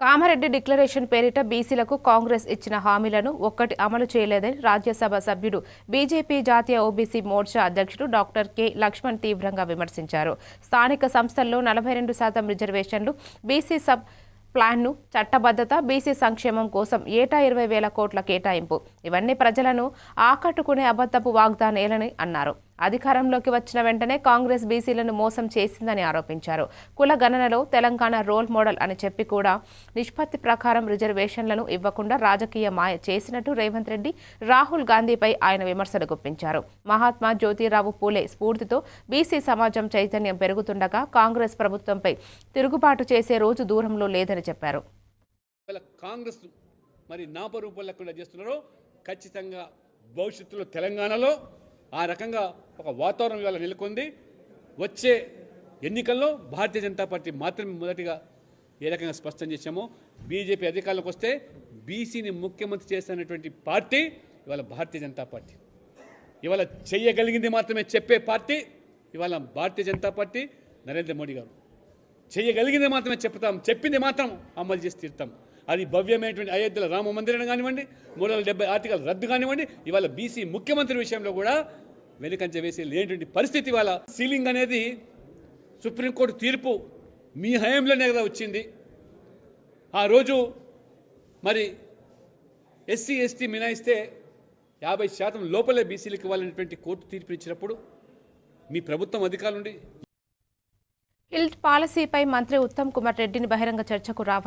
Kamareddy declaration పేరిట బీసీలకు కాంగ్రెస్ ఇచ్చిన హామీలను ఒక్కటి అమలు చేయలేదని రాజ్యసభ సభ్యుడు బీజేపీ జాతీయ ఓబీసీ మోర్చా అధ్యక్షుడు డాక్టర్ కె లక్ష్మణ్ తీవ్రంగా విమర్శించారు. స్థానిక సంస్థల్లో నలభై రెండు శాతం రిజర్వేషన్లు బీసీ సబ్ ప్లాన్ను చట్టబద్ధత బీసీ సంక్షేమం కోసం ఏటా ఇరవై వేల కోట్ల కేటాయింపు. ఇవన్నీ ప్రజలను ఆకట్టుకునే అబద్ధపు వాగ్దానేలని అన్నారు. అధికారంలోకి వచ్చిన వెంటనే కాంగ్రెస్ బీసీలను మోసం చేసిందని ఆరోపించారు. కుల గణనలో తెలంగాణ రోల్ మోడల్ అని చెప్పి కూడా నిష్పత్తి ప్రకారం రిజర్వేషన్లను ఇవ్వకుండా రాజకీయ మాయ చేసినట్టు రేవంత్ రెడ్డి రాహుల్ గాంధీపై ఆయన విమర్శలు గుప్పించారు. మహాత్మా జ్యోతిరావు పూలే స్ఫూర్తితో బీసీ సమాజం చైతన్యం పెరుగుతుండగా కాంగ్రెస్ ప్రభుత్వంపై తిరుగుబాటు చేసే రోజు దూరంలో లేదని చెప్పారు. కాంగ్రెస్ మరి నాపరూపం లేకుండా చేస్తున్నారో ఖచ్చితంగా భవిష్యత్తులో తెలంగాణలో ఆ రకంగా ఒక వాతావరణం ఇవాళ నెలకొంది. వచ్చే ఎన్నికల్లో భారతీయ జనతా పార్టీ మాత్రమే మొదటిగా ఏ రకంగా స్పష్టం చేశామో బీజేపీ అధికారంలోకి వస్తే బీసీని ముఖ్యమంత్రి చేస్తున్నటువంటి పార్టీ ఇవాళ భారతీయ జనతా పార్టీ. ఇవాళ చెయ్యగలిగింది మాత్రమే చెప్పే పార్టీ ఇవాళ భారతీయ జనతా పార్టీ నరేంద్ర మోడీ గారు. చేయగలిగింది మాత్రమే చెప్తాం. చెప్పింది మాత్రం అమలు చేసి తీరుతాం. అది భవ్యమైనటువంటి అయోధ్యలో రామ మందిరం కానివ్వండి మూడు వందల డెబ్బై ఆర్టికల్ రద్దు కానివ్వండి ఇవాళ బీసీ ముఖ్యమంత్రి విషయంలో కూడా వెనుకంచ వేసి లేనటువంటి పరిస్థితి వల్ల సీలింగ్ అనేది సుప్రీంకోర్టు తీర్పు మీ హయాంలోనే కదా వచ్చింది. ఆ రోజు మరి ఎస్సీ ఎస్టీ మినాయిస్తే యాభై శాతం లోపలే బీసీలకు ఇవ్వాలనేటువంటి కోర్టు తీర్పు ఇచ్చినప్పుడు మీ ప్రభుత్వం అధికారులుండి హిల్ట్ పాలసీపై మంత్రి ఉత్తమ్ కుమార్ రెడ్డిని బహిరంగ చర్చకు రావాలి